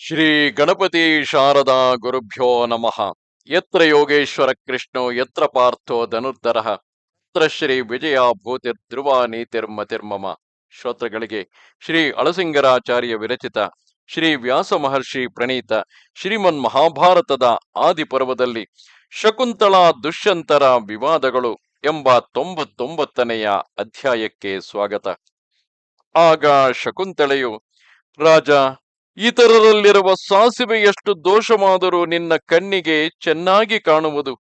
ಶ್ರೀ ಗಣಪತಿ ಶಾರದಾ ಗುರುಭ್ಯೋ ನಮಃ. ಯತ್ರ ಯೋಗೇಶ್ವರ ಕೃಷ್ಣೋ, ಯತ್ರ ಪಾರ್ಥೋ ಧನುರ್ಧರ. ಯತ್ರ ಶ್ರೀ ವಿಜಯ ಭೂತಿರ್ ಧ್ರುವ ನೀತಿರ್ಮತಿರ್ಮಮ ಶ್ರೋತೃಗಳಿಗೆ ಶ್ರೀ ಅಳಸಿಂಗರಾಚಾರ್ಯ ವಿರಚಿತ ಶ್ರೀ ವ್ಯಾಸ ಮಹರ್ಷಿ ಪ್ರಣೀತ ಶ್ರೀಮನ್ ಮಹಾಭಾರತದ ಆದಿ ಪರ್ವದಲ್ಲಿ ಶಕುಂತಳಾ ದುಷ್ಯಂತರ ವಿವಾದಗಳು ಎಂಬ ತೊಂಬತ್ತೊಂಬತ್ತನೆಯ ಅಧ್ಯಾಯಕ್ಕೆ ಸ್ವಾಗತ. ಆಗ ಶಕುಂತಳೆಯು ರಾಜ ಇತರರಲ್ಲಿರುವ ಸಾಸಿವೆಯಷ್ಟು ದೋಷವಾದರೂ ನಿನ್ನ ಕಣ್ಣಿಗೆ ಚೆನ್ನಾಗಿ ಕಾಣುವುದು.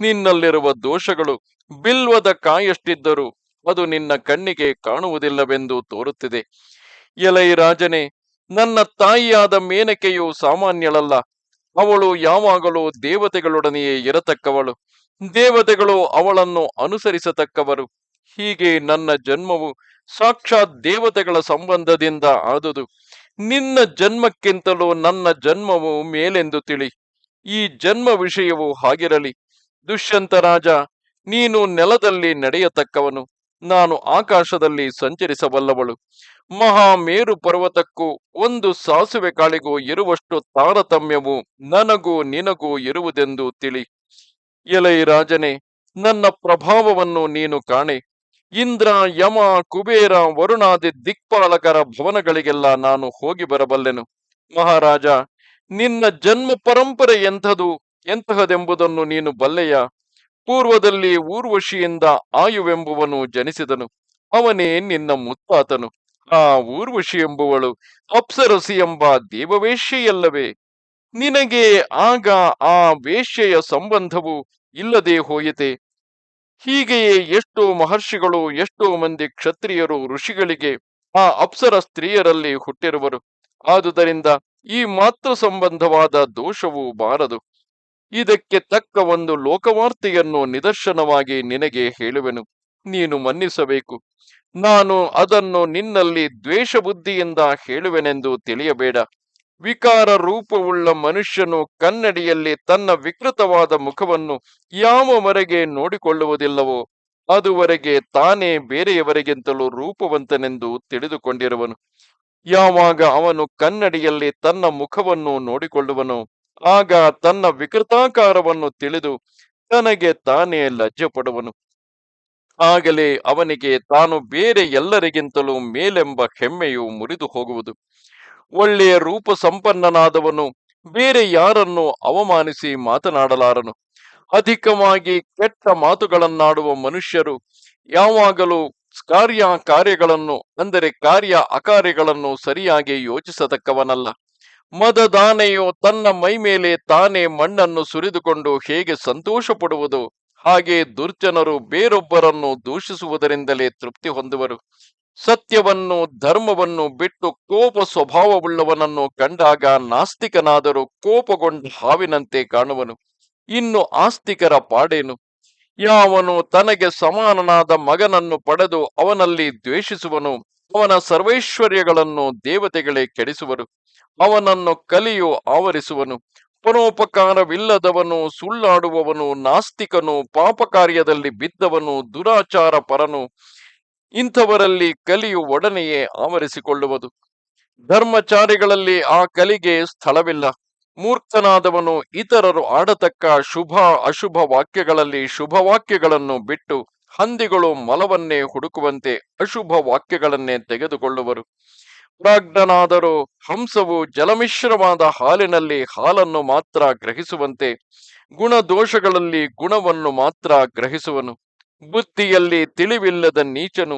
ನಿನ್ನಲ್ಲಿರುವ ದೋಷಗಳು ಬಿಲ್ವದ ಕಾಯಷ್ಟಿದ್ದರೂ ಅದು ನಿನ್ನ ಕಣ್ಣಿಗೆ ಕಾಣುವುದಿಲ್ಲವೆಂದು ತೋರುತ್ತಿದೆ. ಎಲೈ ರಾಜನೇ, ನನ್ನ ತಾಯಿಯಾದ ಮೇನಕೆಯು ಸಾಮಾನ್ಯಳಲ್ಲ. ಅವಳು ಯಾವಾಗಲೂ ದೇವತೆಗಳೊಡನೆಯೇ ಇರತಕ್ಕವಳು. ದೇವತೆಗಳು ಅವಳನ್ನು ಅನುಸರಿಸತಕ್ಕವರು. ಹೀಗೆ ನನ್ನ ಜನ್ಮವು ಸಾಕ್ಷಾತ್ ದೇವತೆಗಳ ಸಂಬಂಧದಿಂದ ಆದುದು. ನಿನ್ನ ಜನ್ಮಕ್ಕಿಂತಲೂ ನನ್ನ ಜನ್ಮವು ಮೇಲೆಂದು ತಿಳಿ. ಈ ಜನ್ಮ ವಿಷಯವು ಹಾಗಿರಲಿ. ದುಷ್ಯಂತ ರಾಜ, ನೀನು ನೆಲದಲ್ಲಿ ನಡೆಯತಕ್ಕವನು. ನಾನು ಆಕಾಶದಲ್ಲಿ ಸಂಚರಿಸಬಲ್ಲವಳು. ಮಹಾಮೇರು ಪರ್ವತಕ್ಕೂ ಒಂದು ಸಾಸುವೆ ಕಾಳಿಗೂ ಇರುವಷ್ಟು ತಾರತಮ್ಯವು ನನಗೂ ನಿನಗೂ ಇರುವುದೆಂದು ತಿಳಿ. ಎಲೈ ರಾಜನೇ, ನನ್ನ ಪ್ರಭಾವವನ್ನು ನೀನು ಕಾಣೆ. ಇಂದ್ರ, ಯಮ, ಕುಬೇರ, ವರುಣಾದಿ ದಿಕ್ಪಾಲಕರ ಭವನಗಳಿಗೆಲ್ಲ ನಾನು ಹೋಗಿ ಬರಬಲ್ಲೆನು. ಮಹಾರಾಜ, ನಿನ್ನ ಜನ್ಮ ಪರಂಪರೆ ಎಂಥದು, ಎಂತಹದೆಂಬುದನ್ನು ನೀನು ಬಲ್ಲೆಯ. ಪೂರ್ವದಲ್ಲಿ ಊರ್ವಶಿಯಿಂದ ಆಯುವೆಂಬುವನು ಜನಿಸಿದನು. ಅವನೇ ನಿನ್ನ ಮುತ್ತಾತನು. ಆ ಊರ್ವಶಿ ಎಂಬುವಳು ಅಪ್ಸರಸಿ ಎಂಬ ದೇವವೇಶ್ಯೆಯಲ್ಲವೇ. ನಿನಗೆ ಆಗ ಆ ವೇಶ್ಯೆಯ ಸಂಬಂಧವು ಇಲ್ಲದೆ ಹೋಯಿತೆ. ಹೀಗೆಯೇ ಎಷ್ಟು ಮಹರ್ಷಿಗಳು, ಎಷ್ಟೋ ಮಂದಿ ಕ್ಷತ್ರಿಯರು, ಋಷಿಗಳಿಗೆ ಆ ಅಪ್ಸರ ಸ್ತ್ರೀಯರಲ್ಲಿ ಹುಟ್ಟಿರುವರು. ಆದುದರಿಂದ ಈ ಮಾತೃ ಸಂಬಂಧವಾದ ದೋಷವು ಬಾರದು. ಇದಕ್ಕೆ ತಕ್ಕ ಒಂದು ಲೋಕವಾರ್ತೆಯನ್ನು ನಿದರ್ಶನವಾಗಿ ನಿನಗೆ ಹೇಳುವೆನು. ನೀನು ಮನ್ನಿಸಬೇಕು. ನಾನು ಅದನ್ನು ನಿನ್ನಲ್ಲಿ ದ್ವೇಷ ಬುದ್ಧಿಯಿಂದ ಹೇಳುವೆನೆಂದು ತಿಳಿಯಬೇಡ. ವಿಕಾರ ರೂಪವುಳ್ಳ ಮನುಷ್ಯನು ಕನ್ನಡಿಯಲ್ಲಿ ತನ್ನ ವಿಕೃತವಾದ ಮುಖವನ್ನು ಯಾವವರೆಗೆ ನೋಡಿಕೊಳ್ಳುವುದಿಲ್ಲವೋ, ಅದುವರೆಗೆ ತಾನೇ ಬೇರೆಯವರಿಗಿಂತಲೂ ರೂಪವಂತನೆಂದು ತಿಳಿದುಕೊಂಡಿರುವನು. ಯಾವಾಗ ಅವನು ಕನ್ನಡಿಯಲ್ಲಿ ತನ್ನ ಮುಖವನ್ನು ನೋಡಿಕೊಳ್ಳುವನು, ಆಗ ತನ್ನ ವಿಕೃತಾಕಾರವನ್ನು ತಿಳಿದು ತನಗೆ ತಾನೇ ಲಜ್ಜೆ ಪಡುವನು ಆಗಲೇ ಅವನಿಗೆ ತಾನು ಬೇರೆ ಎಲ್ಲರಿಗಿಂತಲೂ ಮೇಲೆಂಬ ಹೆಮ್ಮೆಯು ಮುರಿದು ಹೋಗುವುದು ಒಳ್ಳೆಯ ರೂಪ ಸಂಪನ್ನನಾದವನು, ಬೇರೆ ಯಾರನ್ನು ಅವಮಾನಿಸಿ ಮಾತನಾಡಲಾರನು. ಅಧಿಕವಾಗಿ ಕೆಟ್ಟ ಮಾತುಗಳನ್ನಾಡುವ ಮನುಷ್ಯರು ಯಾವಾಗಲೂ ಕಾರ್ಯ ಕಾರ್ಯಗಳನ್ನು, ಅಂದರೆ ಕಾರ್ಯ ಅಕಾರ್ಯಗಳನ್ನು ಸರಿಯಾಗಿ ಯೋಚಿಸತಕ್ಕವನಲ್ಲ. ಮದದಾನೆಯು ತನ್ನ ಮೈ ಮೇಲೆ ತಾನೇ ಮಣ್ಣನ್ನು ಸುರಿದುಕೊಂಡು ಹೇಗೆ ಸಂತೋಷ ಪಡುವುದು ಹಾಗೆ ದುರ್ಜನರು ಬೇರೊಬ್ಬರನ್ನು ದೂಷಿಸುವುದರಿಂದಲೇ ತೃಪ್ತಿ ಹೊಂದುವರು. ಸತ್ಯವನ್ನು, ಧರ್ಮವನ್ನು ಬಿಟ್ಟು ಕೋಪ ಸ್ವಭಾವವುಳ್ಳವನನ್ನು ಕಂಡಾಗ ನಾಸ್ತಿಕನಾದರೂ ಕೋಪಗೊಂಡ ಹಾವಿನಂತೆ ಕಾಣುವನು. ಇನ್ನು ಆಸ್ತಿಕರ ಪಾಡೇನು? ಯಾವನು ತನಗೆ ಸಮಾನನಾದ ಮಗನನ್ನು ಪಡೆದು ಅವನಲ್ಲಿ ದ್ವೇಷಿಸುವನು? ಅವನ ಸರ್ವೈಶ್ವರ್ಯಗಳನ್ನು ದೇವತೆಗಳೇ ಕೆಡಿಸುವರು. ಅವನನ್ನು ಕಲಿಯು ಆವರಿಸುವನು. ಪರೋಪಕಾರವಿಲ್ಲದವನು ಸುಳ್ಳಾಡುವವನು, ನಾಸ್ತಿಕನು ಪಾಪ ಕಾರ್ಯದಲ್ಲಿ ಬಿದ್ದವನು ದುರಾಚಾರ ಪರನು ಇಂಥವರಲ್ಲಿ ಕಲಿಯು ಒಡನೆಯೇ ಆವರಿಸಿಕೊಳ್ಳುವುದು. ಧರ್ಮಚಾರಿಗಳಲ್ಲಿ ಆ ಕಲಿಗೆ ಸ್ಥಳವಿಲ್ಲ. ಮೂರ್ಖನಾದವನು ಇತರರು ಆಡತಕ್ಕ ಶುಭ ಅಶುಭ ವಾಕ್ಯಗಳಲ್ಲಿ ಶುಭ ವಾಕ್ಯಗಳನ್ನು ಬಿಟ್ಟು ಹಂದಿಗಳು ಮಲವನ್ನೇ ಹುಡುಕುವಂತೆ ಅಶುಭ ವಾಕ್ಯಗಳನ್ನೇ ತೆಗೆದುಕೊಳ್ಳುವರು. ಪ್ರಾಜ್ಞನಾದರೂ ಹಂಸವು ಜಲಮಿಶ್ರವಾದ ಹಾಲಿನಲ್ಲಿ ಹಾಲನ್ನು ಮಾತ್ರ ಗ್ರಹಿಸುವಂತೆ, ಗುಣದೋಷಗಳಲ್ಲಿ ಗುಣವನ್ನು ಮಾತ್ರ ಗ್ರಹಿಸುವನು. ಬುದ್ಧಿಯಲ್ಲಿ ತಿಳಿವಿಲ್ಲದ ನೀಚನು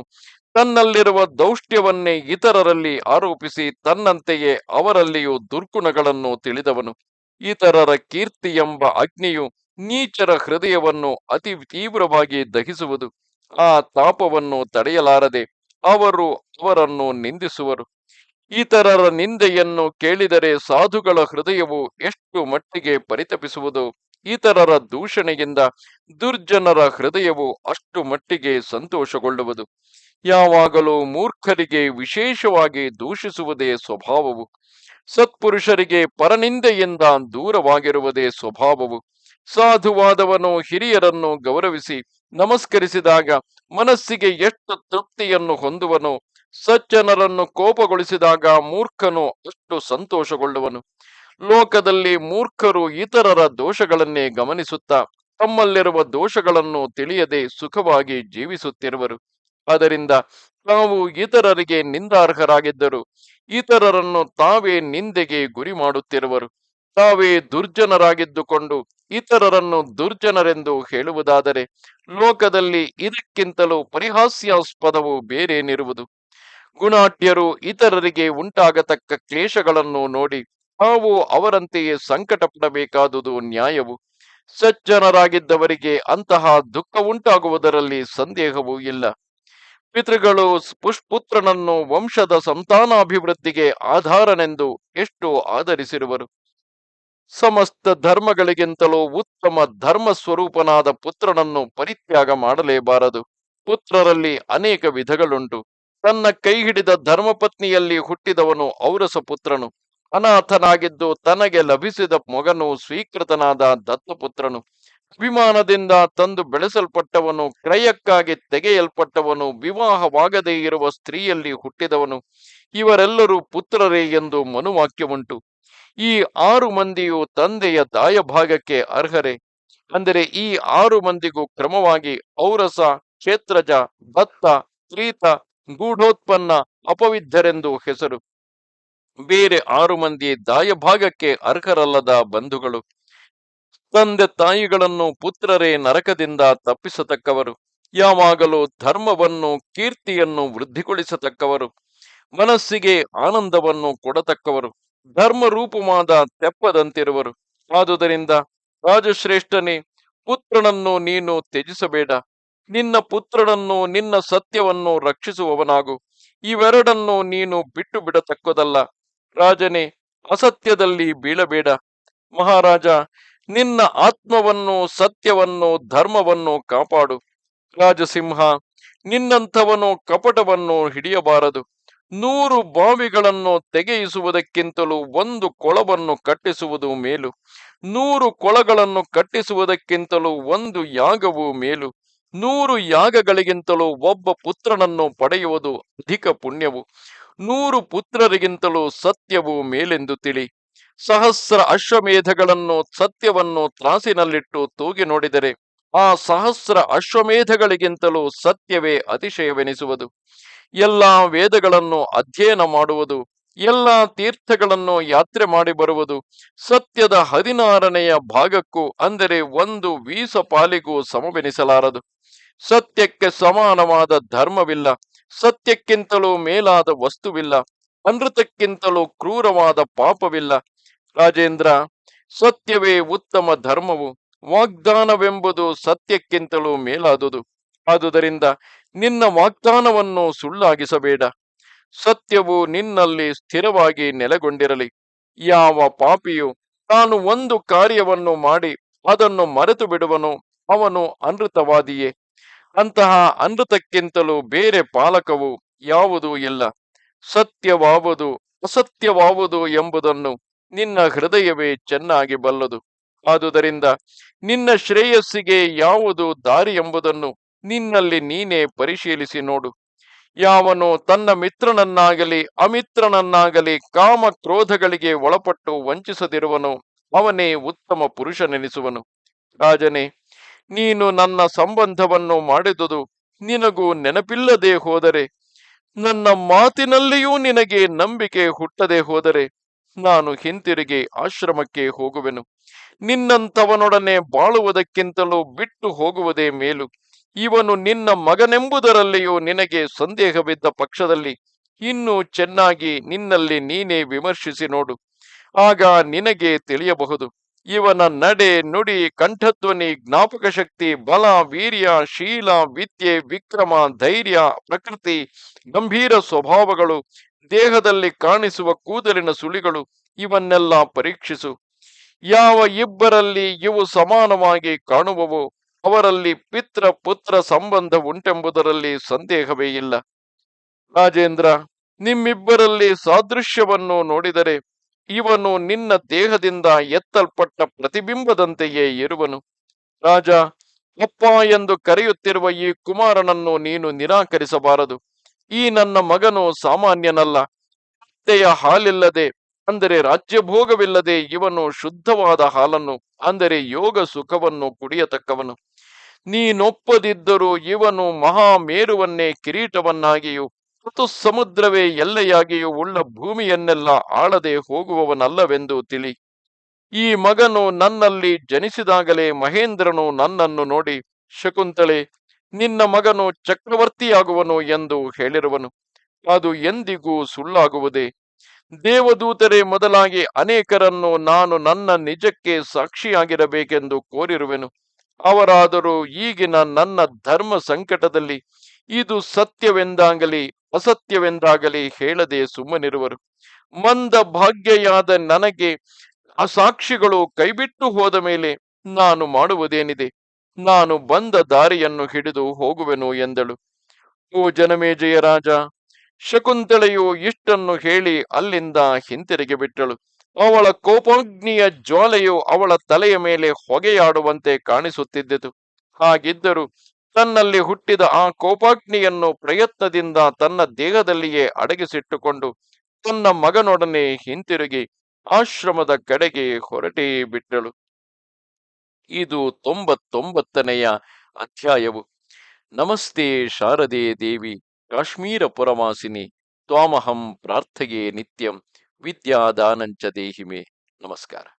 ತನ್ನಲ್ಲಿರುವ ದೌಷ್ಟ್ಯವನ್ನೇ ಇತರರಲ್ಲಿ ಆರೋಪಿಸಿ ತನ್ನಂತೆಯೇ ಅವರಲ್ಲಿಯೂ ದುರ್ಗುಣಗಳನ್ನು ತಿಳಿದವನು. ಇತರರ ಕೀರ್ತಿ ಎಂಬ ಅಗ್ನಿಯು ನೀಚರ ಹೃದಯವನ್ನು ಅತಿ ತೀವ್ರವಾಗಿ ದಹಿಸುವುದು. ಆ ತಾಪವನ್ನು ತಡೆಯಲಾರದೆ ಅವರು ಅವರನ್ನು ನಿಂದಿಸುವರು. ಇತರರ ನಿಂದೆಯನ್ನು ಕೇಳಿದರೆ ಸಾಧುಗಳ ಹೃದಯವು ಎಷ್ಟು ಮಟ್ಟಿಗೆ ಪರಿತಪಿಸುವುದು? ಇತರರ ದೂಷಣೆಯಿಂದ ದುರ್ಜನರ ಹೃದಯವು ಅಷ್ಟು ಮಟ್ಟಿಗೆ ಸಂತೋಷಗೊಳ್ಳುವುದು. ಯಾವಾಗಲೂ ಮೂರ್ಖರಿಗೆ ವಿಶೇಷವಾಗಿ ದೂಷಿಸುವುದೇ ಸ್ವಭಾವವು. ಸತ್ಪುರುಷರಿಗೆ ಪರನಿಂದೆಯಿಂದ ದೂರವಾಗಿರುವುದೇ ಸ್ವಭಾವವು. ಸಾಧುವಾದವನು ಹಿರಿಯರನ್ನು ಗೌರವಿಸಿ ನಮಸ್ಕರಿಸಿದಾಗ ಮನಸ್ಸಿಗೆ ಎಷ್ಟು ತೃಪ್ತಿಯನ್ನು ಹೊಂದುವನೋ, ಸಜ್ಜನರನ್ನು ಕೋಪಗೊಳಿಸಿದಾಗ ಮೂರ್ಖನು ಅಷ್ಟು ಸಂತೋಷಗೊಳ್ಳುವನು. ಲೋಕದಲ್ಲಿ ಮೂರ್ಖರು ಇತರರ ದೋಷಗಳನ್ನೇ ಗಮನಿಸುತ್ತಾ ತಮ್ಮಲ್ಲಿರುವ ದೋಷಗಳನ್ನು ತಿಳಿಯದೆ ಸುಖವಾಗಿ ಜೀವಿಸುತ್ತಿರುವರು. ಅದರಿಂದ ತಾವು ಇತರರಿಗೆ ನಿಂದಾರ್ಹರಾಗಿದ್ದರು ಇತರರನ್ನು ತಾವೇ ನಿಂದೆಗೆ ಗುರಿ ಮಾಡುತ್ತಿರುವರು. ತಾವೇ ದುರ್ಜನರಾಗಿದ್ದುಕೊಂಡು ಇತರರನ್ನು ದುರ್ಜನರೆಂದು ಹೇಳುವುದಾದರೆ ಲೋಕದಲ್ಲಿ ಇದಕ್ಕಿಂತಲೂ ಪರಿಹಾಸ್ಯಾಸ್ಪದವು ಬೇರೇನಿರುವುದು. ಗುಣಾಢ್ಯರು ಇತರರಿಗೆ ಉಂಟಾಗತಕ್ಕ ಕ್ಲೇಶಗಳನ್ನು ನೋಡಿ ತಾವು ಅವರಂತೆಯೇ ಸಂಕಟ ಪಡಬೇಕಾದುದು ನ್ಯಾಯವು. ಸಜ್ಜನರಾಗಿದ್ದವರಿಗೆ ಅಂತಹ ದುಃಖ ಉಂಟಾಗುವುದರಲ್ಲಿ ಸಂದೇಹವೂ ಇಲ್ಲ. ಪಿತೃಗಳು ಪುಷ್ಪುತ್ರನನ್ನು ವಂಶದ ಸಂತಾನಾಭಿವೃದ್ಧಿಗೆ ಆಧಾರನೆಂದು ಎಷ್ಟು ಆಧರಿಸಿರುವರು. ಸಮಸ್ತ ಧರ್ಮಗಳಿಗಿಂತಲೂ ಉತ್ತಮ ಧರ್ಮ ಸ್ವರೂಪನಾದ ಪುತ್ರನನ್ನು ಪರಿತ್ಯಾಗ ಮಾಡಲೇಬಾರದು. ಪುತ್ರರಲ್ಲಿ ಅನೇಕ ವಿಧಗಳುಂಟು. ತನ್ನ ಕೈ ಹಿಡಿದ ಧರ್ಮಪತ್ನಿಯಲ್ಲಿ ಹುಟ್ಟಿದವನು ಔರಸ ಪುತ್ರನು. ಅನಾಥನಾಗಿದ್ದು ತನಗೆ ಲಭಿಸಿದ ಮಗನು ಸ್ವೀಕೃತನಾದ ದತ್ತಪುತ್ರನು. ಅಭಿಮಾನದಿಂದ ತಂದು ಬೆಳೆಸಲ್ಪಟ್ಟವನು, ಕ್ರಯಕ್ಕಾಗಿ ತೆಗೆಯಲ್ಪಟ್ಟವನು, ವಿವಾಹವಾಗದೇ ಇರುವ ಸ್ತ್ರೀಯಲ್ಲಿ ಹುಟ್ಟಿದವನು. ಇವರೆಲ್ಲರೂ ಪುತ್ರರೇ ಎಂದು ಮನುವಾಕ್ಯವುಂಟು. ಈ ಆರು ಮಂದಿಯು ತಂದೆಯ ದಾಯಭಾಗಕ್ಕೆ ಅರ್ಹರೇ? ಅಂದರೆ ಈ ಆರು ಮಂದಿಗೂ ಕ್ರಮವಾಗಿ ಔರಸ, ಕ್ಷೇತ್ರಜ ಭತ್ತ ತ್ರೀತ ಗೂಢೋತ್ಪನ್ನ ಅಪವಿದ್ಧರೆಂದು ಹೆಸರು. ಬೇರೆ ಆರು ಮಂದಿ ದಾಯಭಾಗಕ್ಕೆ ಅರ್ಹರಲ್ಲದ ಬಂಧುಗಳು. ತಂದೆ ತಾಯಿಗಳನ್ನು ಪುತ್ರರೇ ನರಕದಿಂದ ತಪ್ಪಿಸತಕ್ಕವರು. ಯಾವಾಗಲೂ ಧರ್ಮವನ್ನು, ಕೀರ್ತಿಯನ್ನು ವೃದ್ಧಿಗೊಳಿಸತಕ್ಕವರು. ಮನಸ್ಸಿಗೆ ಆನಂದವನ್ನು ಕೊಡತಕ್ಕವರು. ಧರ್ಮ ರೂಪವಾದ ತೆಪ್ಪದಂತಿರುವರು. ಆದುದರಿಂದ ರಾಜಶ್ರೇಷ್ಠನೇ, ಪುತ್ರನನ್ನು ನೀನು ತ್ಯಜಿಸಬೇಡ. ನಿನ್ನ ಪುತ್ರನನ್ನು ನಿನ್ನ ಸತ್ಯವನ್ನು ರಕ್ಷಿಸುವವನಾಗು. ಇವೆರಡನ್ನು ನೀನು ಬಿಟ್ಟು ಬಿಡತಕ್ಕದಲ್ಲ ರಾಜನೇ, ಅಸತ್ಯದಲ್ಲಿ ಬೀಳಬೇಡ. ಮಹಾರಾಜ, ನಿನ್ನ ಆತ್ಮವನ್ನು, ಸತ್ಯವನ್ನು, ಧರ್ಮವನ್ನು ಕಾಪಾಡು. ರಾಜಸಿಂಹ, ನಿನ್ನಂಥವನು ಕಪಟವನ್ನು ಹಿಡಿಯಬಾರದು. ನೂರು ಬಾವಿಗಳನ್ನು ತೆಗೆಯಿಸುವುದಕ್ಕಿಂತಲೂ ಒಂದು ಕೊಳವನ್ನು ಕಟ್ಟಿಸುವುದು ಮೇಲು. ನೂರು ಕೊಳಗಳನ್ನು ಕಟ್ಟಿಸುವುದಕ್ಕಿಂತಲೂ ಒಂದು ಯಾಗವು ಮೇಲು. ನೂರು ಯಾಗಗಳಿಗಿಂತಲೂ ಒಬ್ಬ ಪುತ್ರನನ್ನು ಪಡೆಯುವುದು ಅಧಿಕ ಪುಣ್ಯವು. ನೂರು ಪುತ್ರರಿಗಿಂತಲೂ ಸತ್ಯವು ಮೇಲೆಂದು ತಿಳಿ. ಸಹಸ್ರ ಅಶ್ವಮೇಧಗಳನ್ನು ಸತ್ಯವನ್ನು ತ್ರಾಸಿನಲ್ಲಿಟ್ಟು ತೂಗಿ ನೋಡಿದರೆ ಆ ಸಹಸ್ರ ಅಶ್ವಮೇಧಗಳಿಗಿಂತಲೂ ಸತ್ಯವೇ ಅತಿಶಯವೆನಿಸುವುದು. ಎಲ್ಲ ವೇದಗಳನ್ನು ಅಧ್ಯಯನ ಮಾಡುವುದು, ಎಲ್ಲ ತೀರ್ಥಗಳನ್ನು ಯಾತ್ರೆ ಮಾಡಿ ಬರುವುದು ಸತ್ಯದ ಹದಿನಾರನೆಯ ಭಾಗಕ್ಕೂ ಅಂದರೆ ಒಂದು ವೀಸ ಪಾಲಿಗೂ ಸಮವೆನಿಸಲಾರದು. ಸತ್ಯಕ್ಕೆ ಸಮಾನವಾದ ಧರ್ಮವಿಲ್ಲ. ಸತ್ಯಕ್ಕಿಂತಲೂ ಮೇಲಾದ ವಸ್ತುವಿಲ್ಲ, ಅನೃತಕ್ಕಿಂತಲೂ ಕ್ರೂರವಾದ ಪಾಪವಿಲ್ಲ. ರಾಜೇಂದ್ರ, ಸತ್ಯವೇ ಉತ್ತಮ ಧರ್ಮವು, ವಾಗ್ದಾನವೆಂಬುದು ಸತ್ಯಕ್ಕಿಂತಲೂ ಮೇಲಾದುದು. ಆದುದರಿಂದ ನಿನ್ನ ವಾಗ್ದಾನವನ್ನು ಸುಳ್ಳಾಗಿಸಬೇಡ. ಸತ್ಯವು ನಿನ್ನಲ್ಲಿ ಸ್ಥಿರವಾಗಿ ನೆಲೆಗೊಂಡಿರಲಿ. ಯಾವ ಪಾಪಿಯು ತಾನು ಒಂದು ಕಾರ್ಯವನ್ನು ಮಾಡಿ ಅದನ್ನು ಮರೆತು ಬಿಡುವನು ಅವನು ಅನೃತವಾದಿಯೇ. ಅಂತಹ ಅನೃತಕ್ಕಿಂತಲೂ ಬೇರೆ ಪಾಲಕವು ಯಾವುದೂ ಇಲ್ಲ. ಸತ್ಯವಾವುದು ಅಸತ್ಯವಾವುದು ಎಂಬುದನ್ನು ನಿನ್ನ ಹೃದಯವೇ ಚೆನ್ನಾಗಿ ಬಲ್ಲದು. ಆದುದರಿಂದ ನಿನ್ನ ಶ್ರೇಯಸ್ಸಿಗೆ ಯಾವುದು ದಾರಿ ಎಂಬುದನ್ನು ನಿನ್ನಲ್ಲಿ ನೀನೇ ಪರಿಶೀಲಿಸಿ ನೋಡು. ಯಾವನು ತನ್ನ ಮಿತ್ರನನ್ನಾಗಲಿ ಅಮಿತ್ರನನ್ನಾಗಲಿ ಕಾಮ ಕ್ರೋಧಗಳಿಗೆ ಒಳಪಟ್ಟು ವಂಚಿಸದಿರುವನು ಅವನೇ ಉತ್ತಮ ಪುರುಷನೆನಿಸುವನು. ರಾಜನೇ ನೀನು ನನ್ನ ಸಂಬಂಧವನ್ನು ಮಾಡಿದುದು ನಿನಗೂ ನೆನಪಿಲ್ಲದೆ ಹೋದರೆ, ನನ್ನ ಮಾತಿನಲ್ಲಿಯೂ ನಿನಗೆ ನಂಬಿಕೆ ಹುಟ್ಟದೆ ಹೋದರೆ, ನಾನು ಹಿಂತಿರುಗಿ ಆಶ್ರಮಕ್ಕೆ ಹೋಗುವೆನು. ನಿನ್ನಂಥವನೊಡನೆ ಬಾಳುವುದಕ್ಕಿಂತಲೂ ಬಿಟ್ಟು ಹೋಗುವುದೇ ಮೇಲು. ಇವನು ನಿನ್ನ ಮಗನೆಂಬುದರಲ್ಲಿಯೂ ನಿನಗೆ ಸಂದೇಹವಿದ್ದ ಪಕ್ಷದಲ್ಲಿ ಇನ್ನೂ ಚೆನ್ನಾಗಿ ನಿನ್ನಲ್ಲಿ ನೀನೇ ವಿಮರ್ಶಿಸಿ ನೋಡು. ಆಗ ನಿನಗೆ ತಿಳಿಯಬಹುದು. ಇವನ ನಡೆ, ನುಡಿ, ಕಂಠಧ್ವನಿ, ಜ್ಞಾಪಕ ಶಕ್ತಿ, ಬಲ, ವೀರ್ಯ, ಶೀಲ, ವಿದ್ಯೆ, ವಿಕ್ರಮ, ಧೈರ್ಯ, ಪ್ರಕೃತಿ, ಗಂಭೀರ ಸ್ವಭಾವಗಳು, ದೇಹದಲ್ಲಿ ಕಾಣಿಸುವ ಕೂದಲಿನ ಸುಳಿಗಳು, ಇವನ್ನೆಲ್ಲ ಪರೀಕ್ಷಿಸು. ಯಾವ ಇಬ್ಬರಲ್ಲಿ ಇವು ಸಮಾನವಾಗಿ ಕಾಣುವವು, ಅವರಲ್ಲಿ ಪಿತ್ರ ಪುತ್ರ ಸಂಬಂಧ ಉಂಟೆಂಬುದರಲ್ಲಿ ಸಂದೇಹವೇ ಇಲ್ಲ. ರಾಜೇಂದ್ರ, ನಿಮ್ಮಿಬ್ಬರಲ್ಲಿ ಸಾದೃಶ್ಯವನ್ನು ನೋಡಿದರೆ ಇವನು ನಿನ್ನ ದೇಹದಿಂದ ಎತ್ತಲ್ಪಟ್ಟ ಪ್ರತಿಬಿಂಬದಂತೆಯೇ ಇರುವನು. ರಾಜ, ಅಪ್ಪ ಎಂದು ಕರೆಯುತ್ತಿರುವ ಈ ಕುಮಾರನನ್ನು ನೀನು ನಿರಾಕರಿಸಬಾರದು. ಈ ನನ್ನ ಮಗನು ಸಾಮಾನ್ಯನಲ್ಲ. ಅತ್ತೆಯ ಹಾಲಿಲ್ಲದೆ, ಅಂದರೆ ರಾಜ್ಯಭೋಗವಿಲ್ಲದೆ ಇವನು ಶುದ್ಧವಾದ ಹಾಲನ್ನು, ಅಂದರೆ ಯೋಗ ಸುಖವನ್ನು ಕುಡಿಯತಕ್ಕವನು. ನೀನೊಪ್ಪದಿದ್ದರೂ ಇವನು ಮಹಾಮೇರುವನ್ನೇ ಕಿರೀಟವನ್ನಾಗಿಯೂ ಮತ್ತು ಸಮುದ್ರವೇ ಎಲ್ಲೆಯಾಗಿಯೂ ಉಳ್ಳ ಭೂಮಿಯನ್ನೆಲ್ಲ ಆಳದೆ ಹೋಗುವವನಲ್ಲವೆಂದು ತಿಳಿ. ಈ ಮಗನು ನನ್ನಲ್ಲಿ ಜನಿಸಿದಾಗಲೇ ಮಹೇಂದ್ರನು ನನ್ನನ್ನು ನೋಡಿ, ಶಕುಂತಳೆ, ನಿನ್ನ ಮಗನು ಚಕ್ರವರ್ತಿಯಾಗುವನು ಎಂದು ಹೇಳಿರುವನು. ಅದು ಎಂದಿಗೂ ಸುಳ್ಳಾಗುವುದೇ? ದೇವದೂತರೇ, ಮೊದಲಾಗಿ ಅನೇಕರನ್ನು ನಾನು ನನ್ನ ನಿಜಕ್ಕೆ ಸಾಕ್ಷಿಯಾಗಿರಬೇಕೆಂದು ಕೋರಿರುವೆನು. ಅವರಾದರೂ ಈಗಿನ ನನ್ನ ಧರ್ಮ ಸಂಕಟದಲ್ಲಿ ಇದು ಸತ್ಯವೆಂದಾಗಲಿ ಅಸತ್ಯವೆಂದಾಗಲಿ ಹೇಳದೆ ಸುಮ್ಮನಿರುವರು. ಮಂದ ಭಾಗ್ಯಯಾದ ನನಗೆ ಆ ಸಾಕ್ಷಿಗಳು ಕೈಬಿಟ್ಟು ಹೋದ ಮೇಲೆ ನಾನು ಮಾಡುವುದೇನಿದೆ? ನಾನು ಬಂದ ದಾರಿಯನ್ನು ಹಿಡಿದು ಹೋಗುವೆನು ಎಂದಳು. ಓ ಜನಮೇಜಯ ರಾಜ ಶಕುಂತಳೆಯು ಇಷ್ಟನ್ನು ಹೇಳಿ ಅಲ್ಲಿಂದ ಹಿಂತಿರುಗಿ ಬಿಟ್ಟಳು. ಅವಳ ಕೋಪಾಗ್ನಿಯ ಜ್ವಾಲೆಯು ಅವಳ ತಲೆಯ ಮೇಲೆ ಹೊಗೆಯಾಡುವಂತೆ ಕಾಣಿಸುತ್ತಿದ್ದಿತು. ಹಾಗಿದ್ದರೂ ತನ್ನಲ್ಲಿ ಹುಟ್ಟಿದ ಆ ಕೋಪಾಗ್ನಿಯನ್ನು ಪ್ರಯತ್ನದಿಂದ ತನ್ನ ದೇಹದಲ್ಲಿಯೇ ಅಡಗಿಸಿಟ್ಟುಕೊಂಡು ತನ್ನ ಮಗನೊಡನೆ ಹಿಂತಿರುಗಿ ಆಶ್ರಮದ ಕಡೆಗೆ ಹೊರಟೇ ಬಿಟ್ಟಳು. ಇದು ತೊಂಬತ್ತೊಂಬತ್ತನೆಯ ಅಧ್ಯಾಯವು. ನಮಸ್ತೆ ಶಾರದೆ ದೇವಿ, ಕಾಶ್ಮೀರ ಪುರವಾಸಿನಿ, ತ್ವಾಮಹಂ ಪ್ರಾರ್ಥೆಯೇ ನಿತ್ಯಂ, ವಿದ್ಯಾದಾನಂಚ ದೇಹಿಮೆ. ನಮಸ್ಕಾರ.